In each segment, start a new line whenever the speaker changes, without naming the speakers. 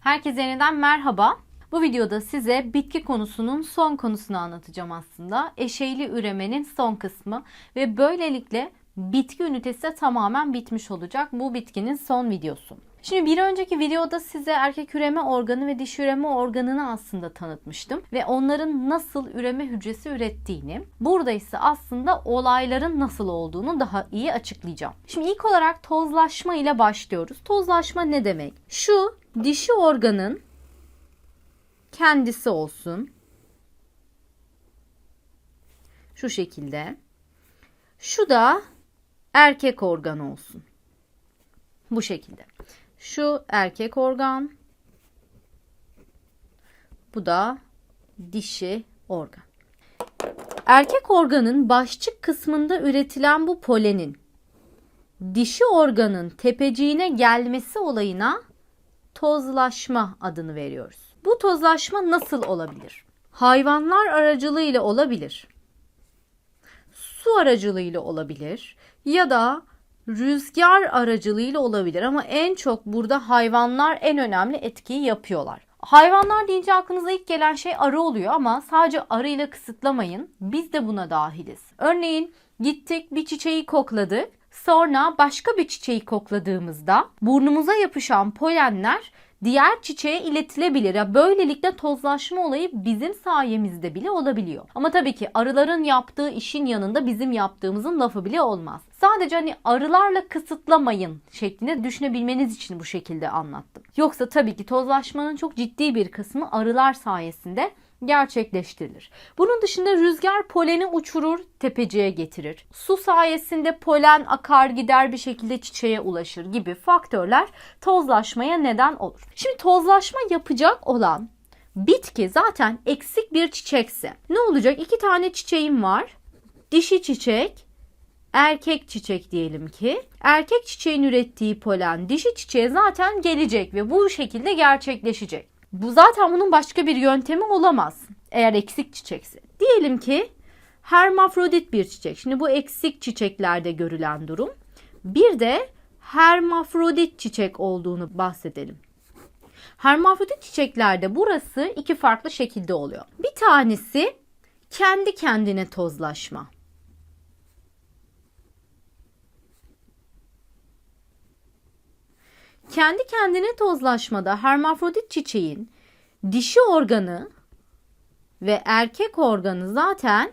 Herkese yeniden merhaba. Bu videoda size bitki konusunun son konusunu anlatacağım aslında. Eşeyli üremenin son kısmı ve böylelikle bitki ünitesi de tamamen bitmiş olacak. Bu bitkinin son videosu. Şimdi bir önceki videoda size erkek üreme organı ve dişi üreme organını aslında tanıtmıştım ve onların nasıl üreme hücresi ürettiğini, burada ise aslında olayların nasıl olduğunu daha iyi açıklayacağım. Şimdi ilk olarak tozlaşma ile başlıyoruz. Tozlaşma ne demek? Şu dişi organın kendisi olsun. Şu şekilde. Şu da erkek organ olsun. Bu şekilde. Şu erkek organ. Bu da dişi organ. Erkek organın başçık kısmında üretilen bu polenin dişi organın tepeciğine gelmesi olayına tozlaşma adını veriyoruz. Bu tozlaşma nasıl olabilir? Hayvanlar aracılığıyla olabilir. Su aracılığıyla olabilir ya da rüzgar aracılığıyla olabilir ama en çok burada hayvanlar en önemli etkiyi yapıyorlar. Hayvanlar deyince aklınıza ilk gelen şey arı oluyor ama sadece arıyla kısıtlamayın. Biz de buna dahiliz. Örneğin gittik bir çiçeği kokladık. Sonra başka bir çiçeği kokladığımızda burnumuza yapışan polenler diğer çiçeğe iletilebilir. Ya böylelikle tozlaşma olayı bizim sayemizde bile olabiliyor. Ama tabii ki arıların yaptığı işin yanında bizim yaptığımızın lafı bile olmaz. Sadece hani arılarla kısıtlamayın şeklinde düşünebilmeniz için bu şekilde anlattım. Yoksa tabii ki tozlaşmanın çok ciddi bir kısmı arılar sayesinde gerçekleştirilir. Bunun dışında rüzgar poleni uçurur, tepeciye getirir. Su sayesinde polen akar gider bir şekilde çiçeğe ulaşır gibi faktörler tozlaşmaya neden olur. Şimdi tozlaşma yapacak olan bitki zaten eksik bir çiçekse ne olacak? İki tane çiçeğim var. Dişi çiçek, erkek çiçek diyelim ki. Erkek çiçeğin ürettiği polen dişi çiçeğe zaten gelecek ve bu şekilde gerçekleşecek. Bu zaten bunun başka bir yöntemi olamaz. Eğer eksik çiçekse. Diyelim ki hermafrodit bir çiçek. Şimdi bu eksik çiçeklerde görülen durum. Bir de hermafrodit çiçek olduğunu bahsedelim. Hermafrodit çiçeklerde burası iki farklı şekilde oluyor. Bir tanesi kendi kendine tozlaşma. Kendi kendine tozlaşmada hermafrodit çiçeğin dişi organı ve erkek organı zaten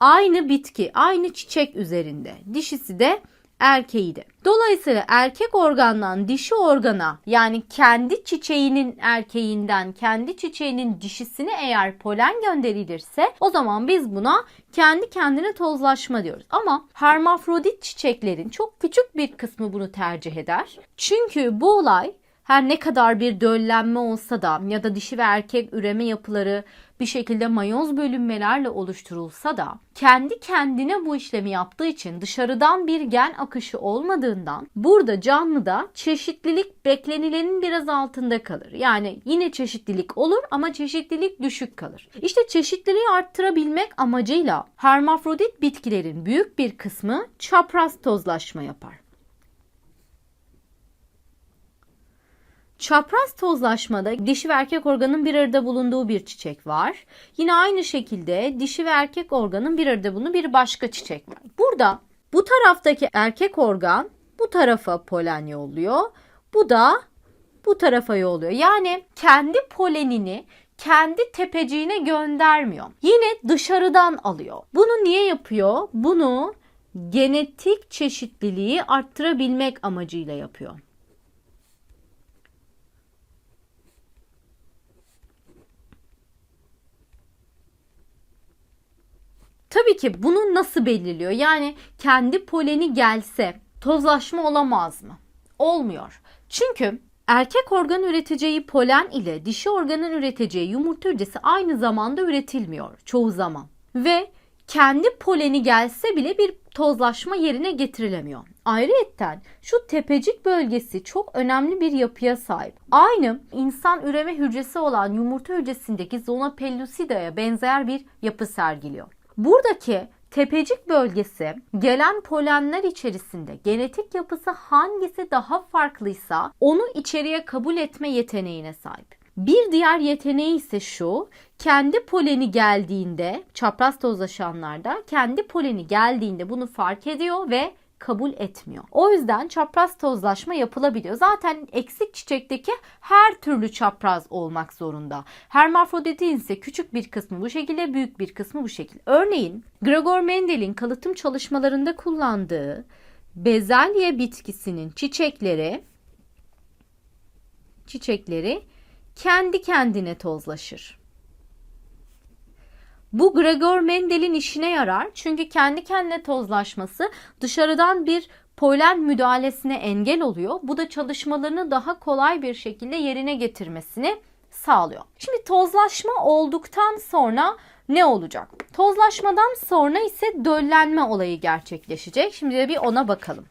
aynı bitki, aynı çiçek üzerinde. Dişisi de erkeği. Dolayısıyla erkek organdan dişi organa yani kendi çiçeğinin erkeğinden kendi çiçeğinin dişisine eğer polen gönderilirse o zaman biz buna kendi kendine tozlaşma diyoruz. Ama hermafrodit çiçeklerin çok küçük bir kısmı bunu tercih eder. Çünkü bu olay her ne kadar bir döllenme olsa da ya da dişi ve erkek üreme yapıları bir şekilde mayoz bölünmelerle oluşturulsa da kendi kendine bu işlemi yaptığı için dışarıdan bir gen akışı olmadığından burada canlıda çeşitlilik beklenilenin biraz altında kalır. Yani yine çeşitlilik olur ama çeşitlilik düşük kalır. İşte çeşitliliği arttırabilmek amacıyla hermafrodit bitkilerin büyük bir kısmı çapraz tozlaşma yapar. Çapraz tozlaşmada dişi ve erkek organın bir arada bulunduğu bir çiçek var. Yine aynı şekilde dişi ve erkek organın bir arada bulunduğu bir başka çiçek var. Burada bu taraftaki erkek organ bu tarafa polen yolluyor. Bu da bu tarafa yolluyor. Yani kendi polenini kendi tepeciğine göndermiyor. Yine dışarıdan alıyor. Bunu niye yapıyor? Bunu genetik çeşitliliği arttırabilmek amacıyla yapıyor. Tabii ki bunu nasıl belirliyor? Yani kendi poleni gelse tozlaşma olamaz mı? Olmuyor. Çünkü erkek organ üreteceği polen ile dişi organın üreteceği yumurta hücresi aynı zamanda üretilmiyor çoğu zaman. Ve kendi poleni gelse bile bir tozlaşma yerine getirilemiyor. Ayrıyetten şu tepecik bölgesi çok önemli bir yapıya sahip. Aynı insan üreme hücresi olan yumurta hücresindeki zona pellucida'ya benzer bir yapı sergiliyor. Buradaki tepecik bölgesi gelen polenler içerisinde genetik yapısı hangisi daha farklıysa onu içeriye kabul etme yeteneğine sahip. Bir diğer yeteneği ise şu, kendi poleni geldiğinde, çapraz tozlaşanlarda kendi poleni geldiğinde bunu fark ediyor ve kabul etmiyor. O yüzden çapraz tozlaşma yapılabiliyor. Zaten eksik çiçekteki her türlü çapraz olmak zorunda. Hermafroditin ise küçük bir kısmı bu şekilde, büyük bir kısmı bu şekilde. Örneğin Gregor Mendel'in kalıtım çalışmalarında kullandığı bezelye bitkisinin çiçekleri çiçekleri kendi kendine tozlaşır. Bu Gregor Mendel'in işine yarar çünkü kendi kendine tozlaşması dışarıdan bir polen müdahalesine engel oluyor. Bu da çalışmalarını daha kolay bir şekilde yerine getirmesini sağlıyor. Şimdi tozlaşma olduktan sonra ne olacak? Tozlaşmadan sonra ise döllenme olayı gerçekleşecek. Şimdi de bir ona bakalım.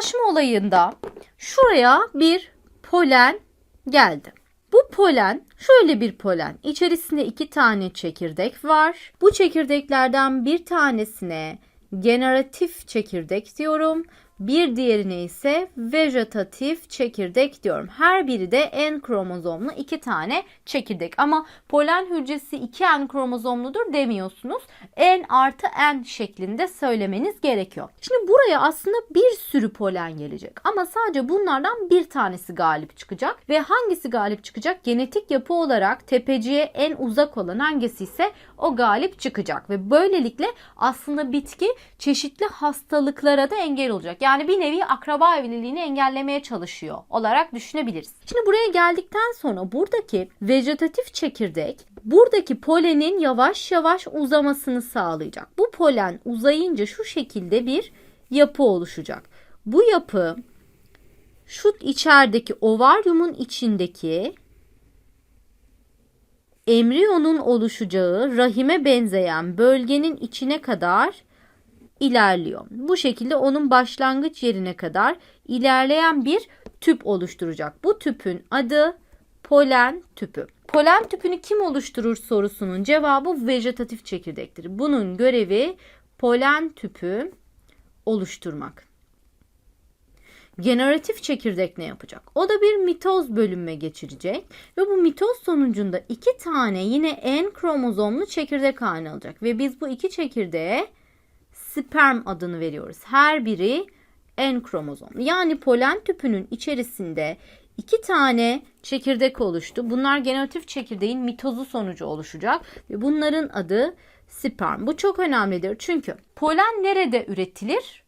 Tozlaşma olayında şuraya bir polen geldi. Bu polen şöyle bir polen. İçerisinde iki tane çekirdek var. Bu çekirdeklerden bir tanesine generatif çekirdek diyorum. Bir diğerine ise vejetatif çekirdek diyorum. Her biri de N kromozomlu iki tane çekirdek. Ama polen hücresi 2 N kromozomludur demiyorsunuz. N artı N şeklinde söylemeniz gerekiyor. Şimdi buraya aslında bir sürü polen gelecek. Ama sadece bunlardan bir tanesi galip çıkacak. Ve hangisi galip çıkacak? Genetik yapı olarak tepeciye en uzak olan hangisi ise o galip çıkacak. Ve böylelikle aslında bitki çeşitli hastalıklara da engel olacak. Yani bir nevi akraba evliliğini engellemeye çalışıyor olarak düşünebiliriz. Şimdi buraya geldikten sonra buradaki vejetatif çekirdek buradaki polenin yavaş yavaş uzamasını sağlayacak. Bu polen uzayınca şu şekilde bir yapı oluşacak. Bu yapı şu içerideki ovaryumun içindeki embriyonun oluşacağı rahime benzeyen bölgenin içine kadar ilerliyor. Bu şekilde onun başlangıç yerine kadar ilerleyen bir tüp oluşturacak. Bu tüpün adı polen tüpü. Polen tüpünü kim oluşturur sorusunun cevabı vejetatif çekirdektir. Bunun görevi polen tüpü oluşturmak. Generatif çekirdek ne yapacak? O da bir mitoz bölünme geçirecek ve bu mitoz sonucunda iki tane yine N kromozomlu çekirdek haline alacak ve biz bu iki çekirdeğe sperm adını veriyoruz. Her biri N kromozomlu. Yani polen tüpünün içerisinde iki tane çekirdek oluştu. Bunlar generatif çekirdeğin mitozu sonucu oluşacak ve bunların adı sperm. Bu çok önemlidir çünkü polen nerede üretilir?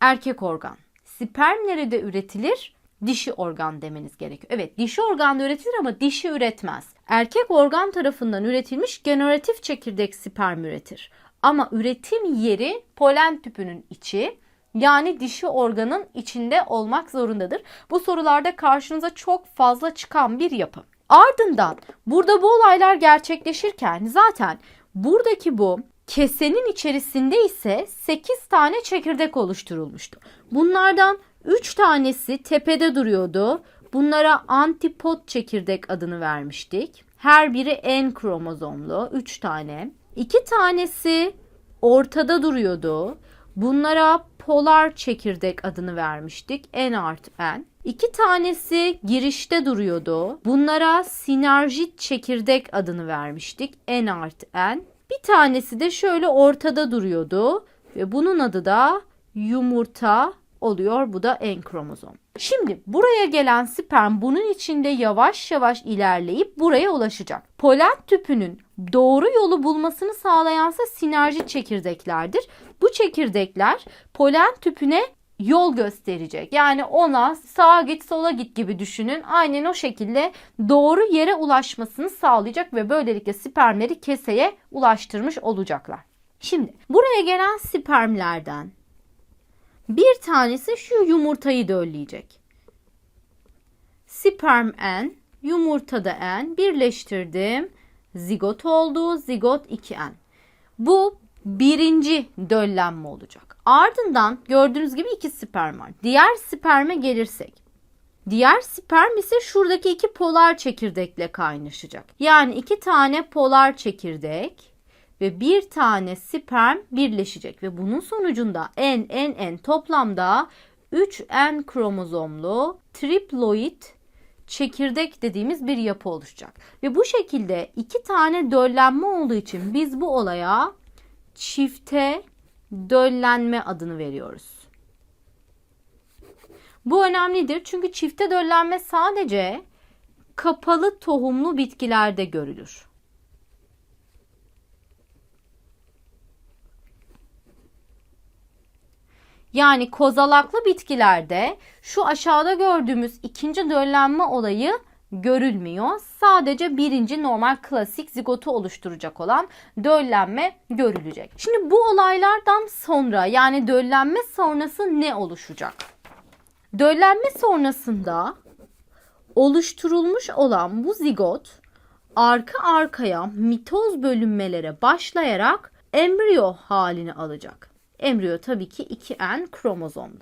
Erkek organ. Sperm nerede üretilir? Dişi organ demeniz gerekiyor. Evet dişi organ da üretilir ama dişi üretmez. Erkek organ tarafından üretilmiş generatif çekirdek sperm üretir. Ama üretim yeri polen tüpünün içi yani dişi organın içinde olmak zorundadır. Bu sorularda karşınıza çok fazla çıkan bir yapı. Ardından burada bu olaylar gerçekleşirken zaten buradaki bu kesenin içerisinde ise 8 tane çekirdek oluşturulmuştu. Bunlardan 3 tanesi tepede duruyordu. Bunlara antipod çekirdek adını vermiştik. Her biri N kromozomlu 3 tane. 2 tanesi ortada duruyordu. Bunlara polar çekirdek adını vermiştik. N artı N. İki tanesi girişte duruyordu. Bunlara sinerjit çekirdek adını vermiştik. N artı N. Bir tanesi de şöyle ortada duruyordu ve bunun adı da yumurta oluyor. Bu da N kromozom. Şimdi buraya gelen sperm bunun içinde yavaş yavaş ilerleyip buraya ulaşacak. Polen tüpünün doğru yolu bulmasını sağlayansa sinerji çekirdeklerdir. Bu çekirdekler polen tüpüne yol gösterecek. Yani ona sağa git sola git gibi düşünün. Aynen o şekilde doğru yere ulaşmasını sağlayacak ve böylelikle spermleri keseye ulaştırmış olacaklar. Şimdi buraya gelen spermlerden bir tanesi şu yumurtayı dölleyecek. Sperm N yumurtada N birleştirdim. Zigot oldu. Zigot 2N. Bu birinci döllenme olacak. Ardından gördüğünüz gibi iki sperm var. Diğer sperme gelirsek. Diğer sperm ise şuradaki iki polar çekirdekle kaynaşacak. Yani iki tane polar çekirdek ve bir tane sperm birleşecek ve bunun sonucunda N, N, N toplamda 3N kromozomlu triploid çekirdek dediğimiz bir yapı oluşacak. Ve bu şekilde iki tane döllenme olduğu için biz bu olaya çifte döllenme adını veriyoruz. Bu önemlidir çünkü çifte döllenme sadece kapalı tohumlu bitkilerde görülür. Yani kozalaklı bitkilerde şu aşağıda gördüğümüz ikinci döllenme olayı görülmüyor. Sadece birinci normal klasik zigotu oluşturacak olan döllenme görülecek. Şimdi bu olaylardan sonra yani döllenme sonrası ne oluşacak? Döllenme sonrasında oluşturulmuş olan bu zigot arka arkaya mitoz bölünmelere başlayarak embriyo halini alacak. Embriyo tabii ki 2N kromozomlu.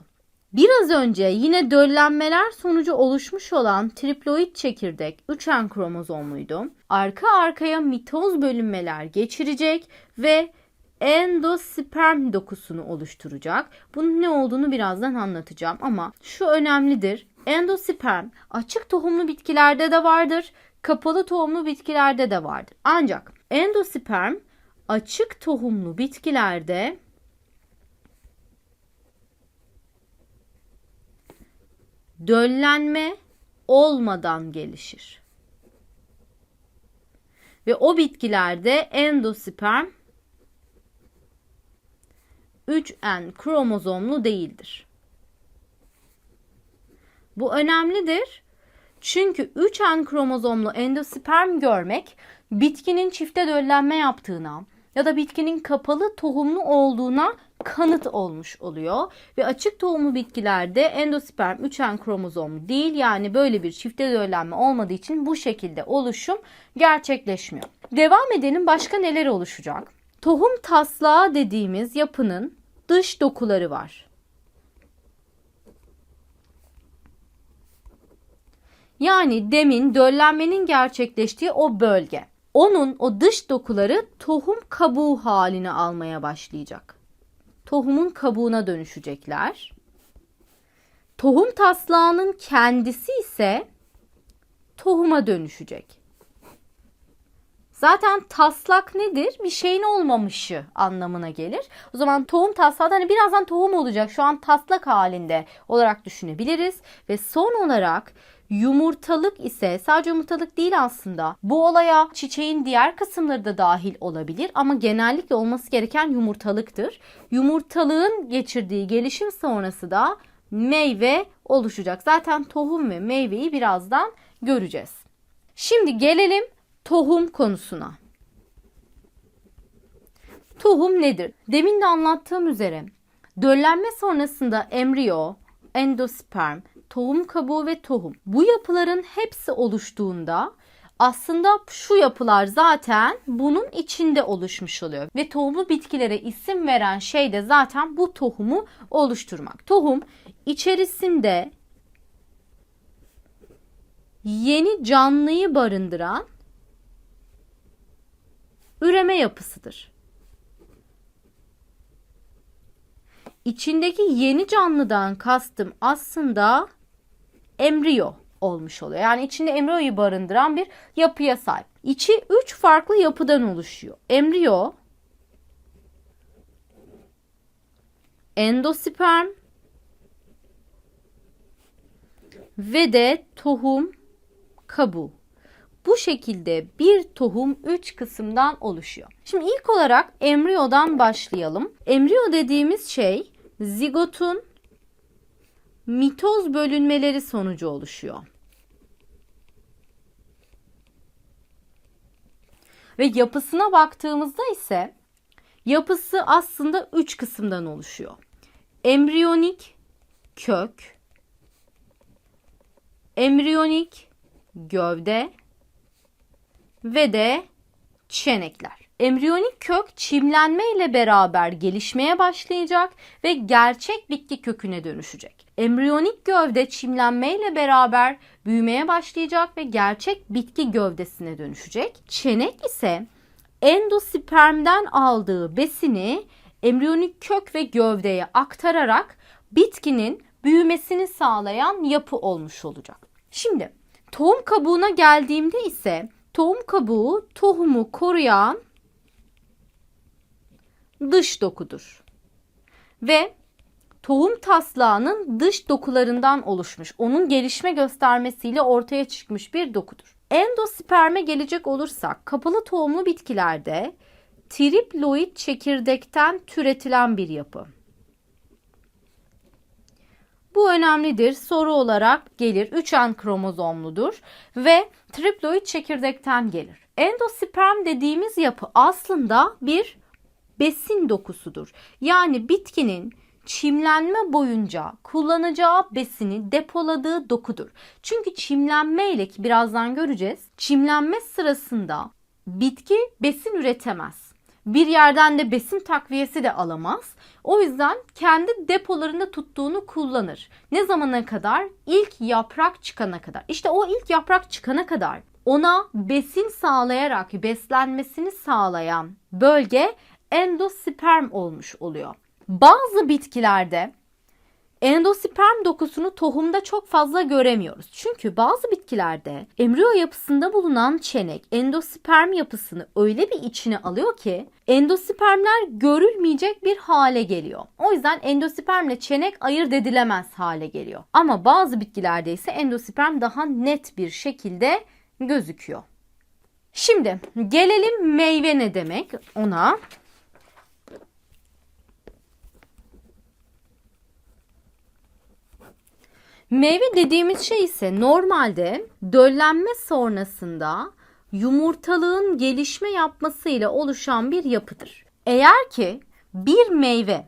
Biraz önce yine döllenmeler sonucu oluşmuş olan triploid çekirdek 3N kromozomluydu. Arka arkaya mitoz bölünmeler geçirecek ve endosperm dokusunu oluşturacak. Bunun ne olduğunu birazdan anlatacağım ama şu önemlidir. Endosperm açık tohumlu bitkilerde de vardır, kapalı tohumlu bitkilerde de vardır. Ancak endosperm açık tohumlu bitkilerde döllenme olmadan gelişir. Ve o bitkilerde endosperm 3N kromozomlu değildir. Bu önemlidir. Çünkü 3N kromozomlu endosperm görmek bitkinin çifte döllenme yaptığına ya da bitkinin kapalı tohumlu olduğuna kanıt olmuş oluyor. Ve açık tohumlu bitkilerde endosperm 3N kromozomlu değil yani böyle bir çifte döllenme olmadığı için bu şekilde oluşum gerçekleşmiyor. Devam edelim başka neler oluşacak? Tohum taslağı dediğimiz yapının dış dokuları var. Yani demin döllenmenin gerçekleştiği o bölge. Onun o dış dokuları tohum kabuğu halini almaya başlayacak. Tohumun kabuğuna dönüşecekler. Tohum taslağının kendisi ise tohuma dönüşecek. Zaten taslak nedir? Bir şeyin olmamışı anlamına gelir. O zaman tohum taslağı hani birazdan tohum olacak. Şu an taslak halinde olarak düşünebiliriz. Ve son olarak Yumurtalık ise sadece yumurtalık değil aslında. Bu olaya çiçeğin diğer kısımları da dahil olabilir ama genellikle olması gereken yumurtalıktır. Yumurtalığın geçirdiği gelişim sonrası da meyve oluşacak. Zaten tohum ve meyveyi birazdan göreceğiz. Şimdi gelelim tohum konusuna. Tohum nedir? Demin de anlattığım üzere döllenme sonrasında embriyo, endosperm, tohum kabuğu ve tohum. Bu yapıların hepsi oluştuğunda aslında şu yapılar zaten bunun içinde oluşmuş oluyor. Ve tohumlu bitkilere isim veren şey de zaten bu tohumu oluşturmak. Tohum içerisinde yeni canlıyı barındıran üreme yapısıdır. İçindeki yeni canlıdan kastım aslında embriyo olmuş oluyor. Yani içinde embriyoyu barındıran bir yapıya sahip. İçi üç farklı yapıdan oluşuyor. Embriyo, endosperm ve de tohum kabuğu. Bu şekilde bir tohum üç kısımdan oluşuyor. Şimdi ilk olarak embriyodan başlayalım. Embriyo dediğimiz şey zigotun mitoz bölünmeleri sonucu oluşuyor. Ve yapısına baktığımızda ise yapısı aslında üç kısımdan oluşuyor. Embriyonik kök, embriyonik gövde ve de çenekler. Embriyonik kök çimlenme ile beraber gelişmeye başlayacak ve gerçek bitki köküne dönüşecek. Embriyonik gövde çimlenme ile beraber büyümeye başlayacak ve gerçek bitki gövdesine dönüşecek. Çenek ise endospermden aldığı besini embriyonik kök ve gövdeye aktararak bitkinin büyümesini sağlayan yapı olmuş olacak. Şimdi tohum kabuğuna geldiğimde ise tohum kabuğu tohumu koruyan dış dokudur. Ve tohum taslağının dış dokularından oluşmuş, onun gelişme göstermesiyle ortaya çıkmış bir dokudur. Endosperme gelecek olursak kapalı tohumlu bitkilerde triploid çekirdekten türetilen bir yapı. Bu önemlidir. Soru olarak gelir. 3N kromozomludur ve triploid çekirdekten gelir. Endosperm dediğimiz yapı aslında bir besin dokusudur. Yani bitkinin çimlenme boyunca kullanacağı besini depoladığı dokudur. Çünkü çimlenme ile ki birazdan göreceğiz. Çimlenme sırasında bitki besin üretemez. Bir yerden de besin takviyesi de alamaz. O yüzden kendi depolarında tuttuğunu kullanır. Ne zamana kadar? İlk yaprak çıkana kadar. İşte o ilk yaprak çıkana kadar ona besin sağlayarak beslenmesini sağlayan bölge endosperm olmuş oluyor. Bazı bitkilerde endosperm dokusunu tohumda çok fazla göremiyoruz. Çünkü bazı bitkilerde embriyo yapısında bulunan çenek endosperm yapısını öyle bir içine alıyor ki endospermler görülmeyecek bir hale geliyor. O yüzden endospermle çenek ayırt edilemez hale geliyor. Ama bazı bitkilerde ise endosperm daha net bir şekilde gözüküyor. Şimdi gelelim meyve ne demek ona. Meyve dediğimiz şey ise normalde döllenme sonrasında yumurtalığın gelişme yapmasıyla oluşan bir yapıdır. Eğer ki bir meyve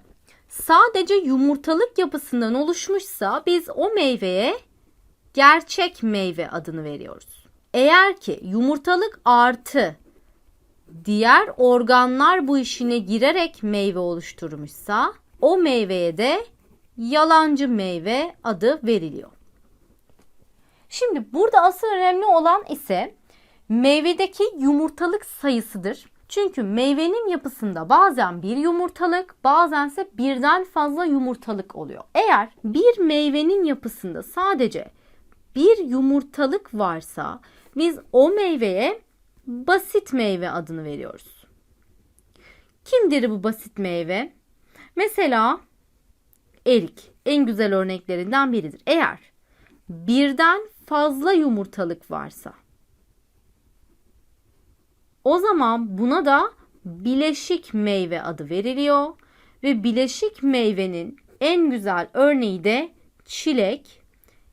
sadece yumurtalık yapısından oluşmuşsa biz o meyveye gerçek meyve adını veriyoruz. Eğer ki yumurtalık artı diğer organlar bu işine girerek meyve oluşturmuşsa o meyveye de yalancı meyve adı veriliyor. Şimdi burada asıl önemli olan ise meyvedeki yumurtalık sayısıdır. Çünkü meyvenin yapısında bazen bir yumurtalık, bazense birden fazla yumurtalık oluyor. Eğer bir meyvenin yapısında sadece bir yumurtalık varsa biz o meyveye basit meyve adını veriyoruz. Kimdir bu basit meyve? Mesela erik en güzel örneklerinden biridir. Eğer birden fazla yumurtalık varsa o zaman buna da bileşik meyve adı veriliyor ve bileşik meyvenin en güzel örneği de çilek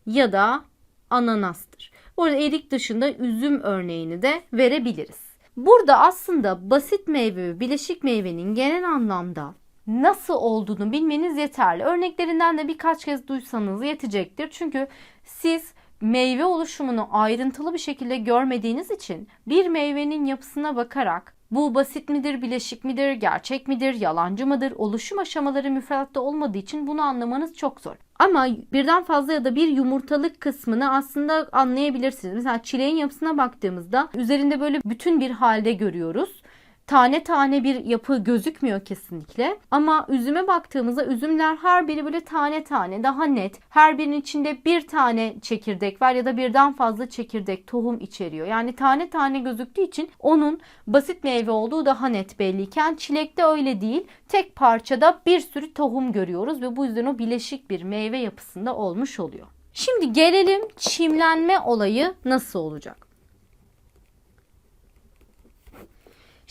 ya da ananastır. Burada erik dışında üzüm örneğini de verebiliriz. Burada aslında basit meyve ve bileşik meyvenin genel anlamda nasıl olduğunu bilmeniz yeterli. Örneklerinden de birkaç kez duysanız yetecektir. Çünkü siz meyve oluşumunu ayrıntılı bir şekilde görmediğiniz için bir meyvenin yapısına bakarak bu basit midir, bileşik midir, gerçek midir, yalancı mıdır, oluşum aşamaları müfredatta olmadığı için bunu anlamanız çok zor. Ama birden fazla ya da bir yumurtalık kısmını aslında anlayabilirsiniz. Mesela çileğin yapısına baktığımızda üzerinde böyle bütün bir halde görüyoruz tane tane bir yapı gözükmüyor kesinlikle. Ama üzüme baktığımızda üzümler her biri böyle tane tane daha net. Her birinin içinde bir tane çekirdek var ya da birden fazla çekirdek tohum içeriyor. Yani tane tane gözüktüğü için onun basit meyve olduğu daha net belliyken çilekte öyle değil. Tek parçada bir sürü tohum görüyoruz ve bu yüzden o bileşik bir meyve yapısında olmuş oluyor. Şimdi gelelim çimlenme olayı nasıl olacak?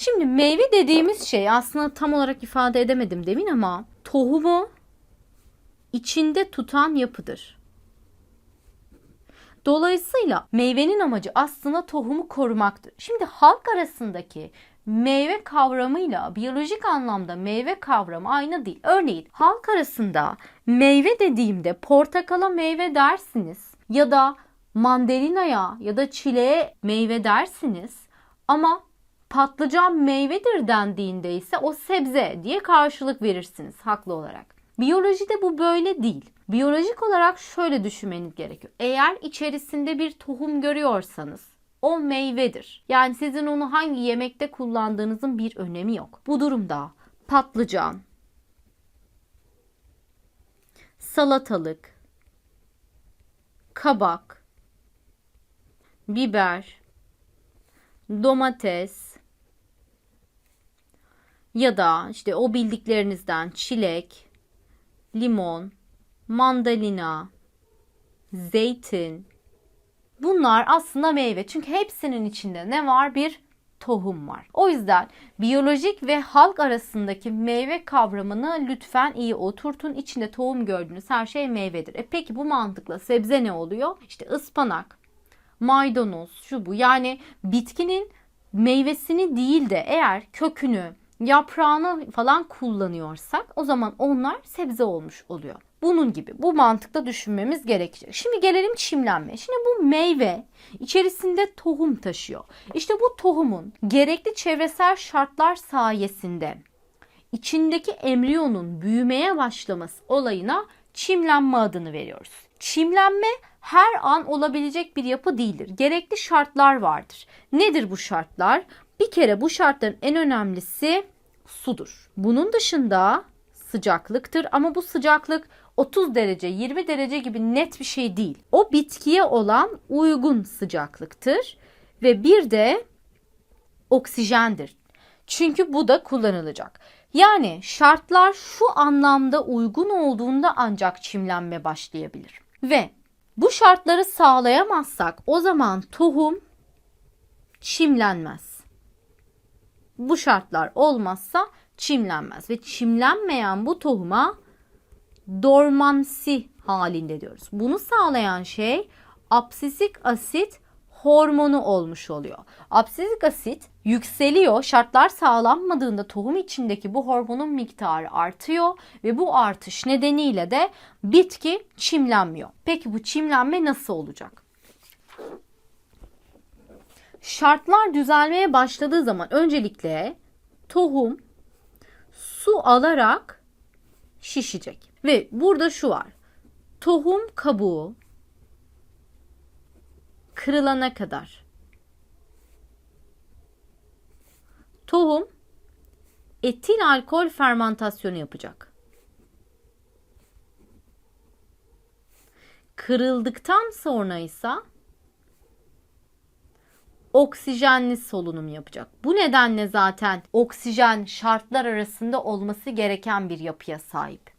Şimdi meyve dediğimiz şey aslında tam olarak ifade edemedim demin ama tohumu içinde tutan yapıdır. Dolayısıyla meyvenin amacı aslında tohumu korumaktır. Şimdi halk arasındaki meyve kavramıyla biyolojik anlamda meyve kavramı aynı değil. Örneğin halk arasında meyve dediğimde portakala meyve dersiniz ya da mandalinaya ya da çileğe meyve dersiniz ama patlıcan meyvedir dendiğinde ise o sebze diye karşılık verirsiniz haklı olarak. Biyolojide bu böyle değil. Biyolojik olarak şöyle düşünmeniz gerekiyor. Eğer içerisinde bir tohum görüyorsanız o meyvedir. Yani sizin onu hangi yemekte kullandığınızın bir önemi yok. Bu durumda patlıcan, salatalık, kabak, biber, domates ya da işte o bildiklerinizden çilek, limon, mandalina, zeytin. Bunlar aslında meyve. Çünkü hepsinin içinde ne var? Bir tohum var. O yüzden biyolojik ve halk arasındaki meyve kavramını lütfen iyi oturtun. İçinde tohum gördüğünüz her şey meyvedir. E peki bu mantıkla sebze ne oluyor? İşte ıspanak, maydanoz, şu bu. Yani bitkinin meyvesini değil de eğer kökünü, yaprağını falan kullanıyorsak o zaman onlar sebze olmuş oluyor. Bunun gibi bu mantıkla düşünmemiz gerekecek. Şimdi gelelim çimlenme. Şimdi bu meyve içerisinde tohum taşıyor. İşte bu tohumun gerekli çevresel şartlar sayesinde içindeki embriyonun büyümeye başlaması olayına çimlenme adını veriyoruz. Çimlenme her an olabilecek bir yapı değildir. Gerekli şartlar vardır. Nedir bu şartlar? Bir kere bu şartların en önemlisi sudur. Bunun dışında sıcaklıktır ama bu sıcaklık 30 derece, 20 derece gibi net bir şey değil. O bitkiye olan uygun sıcaklıktır ve bir de oksijendir. Çünkü bu da kullanılacak. Yani şartlar şu anlamda uygun olduğunda ancak çimlenme başlayabilir. Ve bu şartları sağlayamazsak o zaman tohum çimlenmez. Bu şartlar olmazsa çimlenmez ve çimlenmeyen bu tohuma dormansi halinde diyoruz. Bunu sağlayan şey absisik asit hormonu olmuş oluyor. Absisik asit yükseliyor. Şartlar sağlanmadığında tohum içindeki bu hormonun miktarı artıyor ve bu artış nedeniyle de bitki çimlenmiyor. Peki bu çimlenme nasıl olacak? Şartlar düzelmeye başladığı zaman öncelikle tohum su alarak şişecek. Ve burada şu var. Tohum kabuğu kırılana kadar tohum etil alkol fermentasyonu yapacak. Kırıldıktan sonra ise oksijenli solunum yapacak. Bu nedenle zaten oksijen şartlar arasında olması gereken bir yapıya sahip.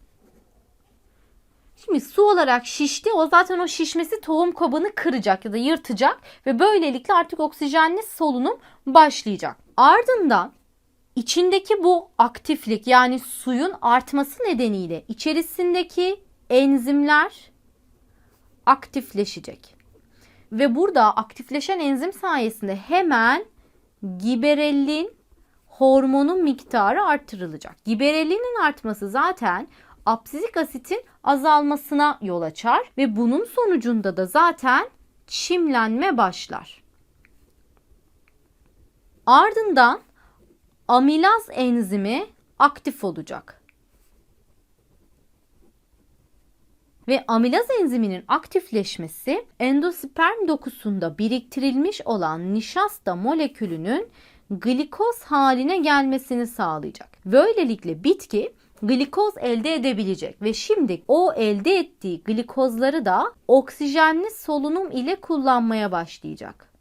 Şimdi su olarak şişti. O zaten o şişmesi tohum kabını kıracak ya da yırtacak ve böylelikle artık oksijenli solunum başlayacak. Ardından içindeki bu aktiflik yani suyun artması nedeniyle içerisindeki enzimler aktifleşecek. Ve burada aktifleşen enzim sayesinde hemen giberellin hormonun miktarı artırılacak. Giberellinin artması zaten absisik asitin azalmasına yol açar ve bunun sonucunda da zaten çimlenme başlar. Ardından amilaz enzimi aktif olacak. Ve amilaz enziminin aktifleşmesi endosperm dokusunda biriktirilmiş olan nişasta molekülünün glikoz haline gelmesini sağlayacak. Böylelikle bitki glikoz elde edebilecek ve şimdi o elde ettiği glikozları da oksijenli solunum ile kullanmaya başlayacak.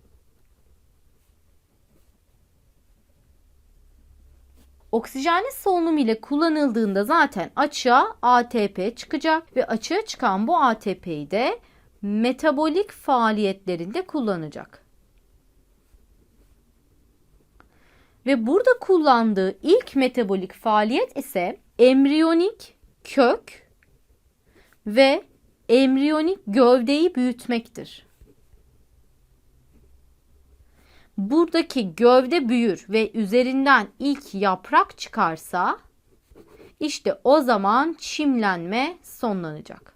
Oksijenli solunum ile kullanıldığında zaten açığa ATP çıkacak ve açığa çıkan bu ATP'yi de metabolik faaliyetlerinde kullanacak. Ve burada kullandığı ilk metabolik faaliyet ise embriyonik kök ve embriyonik gövdeyi büyütmektir. Buradaki gövde büyür ve üzerinden ilk yaprak çıkarsa işte o zaman çimlenme sonlanacak.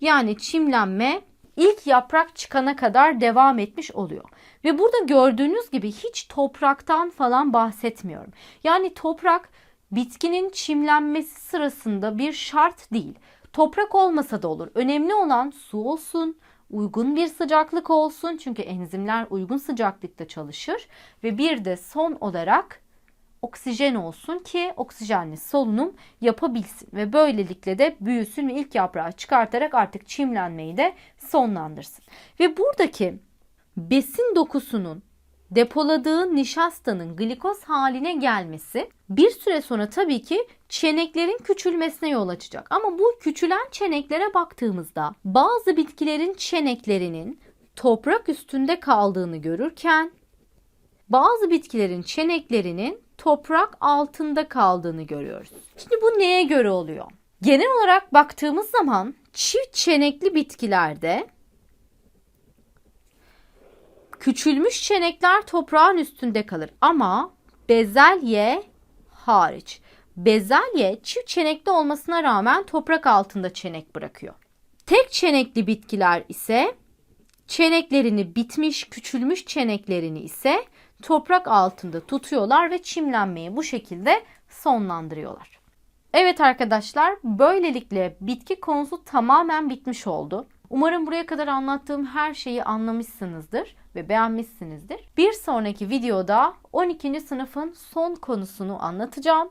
Yani çimlenme ilk yaprak çıkana kadar devam etmiş oluyor. Ve burada gördüğünüz gibi hiç topraktan falan bahsetmiyorum. Yani toprak bitkinin çimlenmesi sırasında bir şart değil. Toprak olmasa da olur. Önemli olan su olsun, uygun bir sıcaklık olsun. Çünkü enzimler uygun sıcaklıkta çalışır ve bir de son olarak oksijen olsun ki oksijenli solunum yapabilsin ve böylelikle de büyüsün ve ilk yaprağı çıkartarak artık çimlenmeyi de sonlandırsın. Ve buradaki besin dokusunun depoladığı nişastanın glikoz haline gelmesi bir süre sonra tabii ki çeneklerin küçülmesine yol açacak. Ama bu küçülen çeneklere baktığımızda bazı bitkilerin çeneklerinin toprak üstünde kaldığını görürken bazı bitkilerin çeneklerinin toprak altında kaldığını görüyoruz. Şimdi bu neye göre oluyor? Genel olarak baktığımız zaman çift çenekli bitkilerde küçülmüş çenekler toprağın üstünde kalır ama bezelye hariç. Bezelye çift çenekli olmasına rağmen toprak altında çenek bırakıyor. Tek çenekli bitkiler ise çeneklerini bitmiş, küçülmüş çeneklerini ise toprak altında tutuyorlar ve çimlenmeyi bu şekilde sonlandırıyorlar. Evet arkadaşlar, böylelikle bitki konusu tamamen bitmiş oldu. Umarım buraya kadar anlattığım her şeyi anlamışsınızdır ve beğenmişsinizdir. Bir sonraki videoda 12. sınıfın son konusunu anlatacağım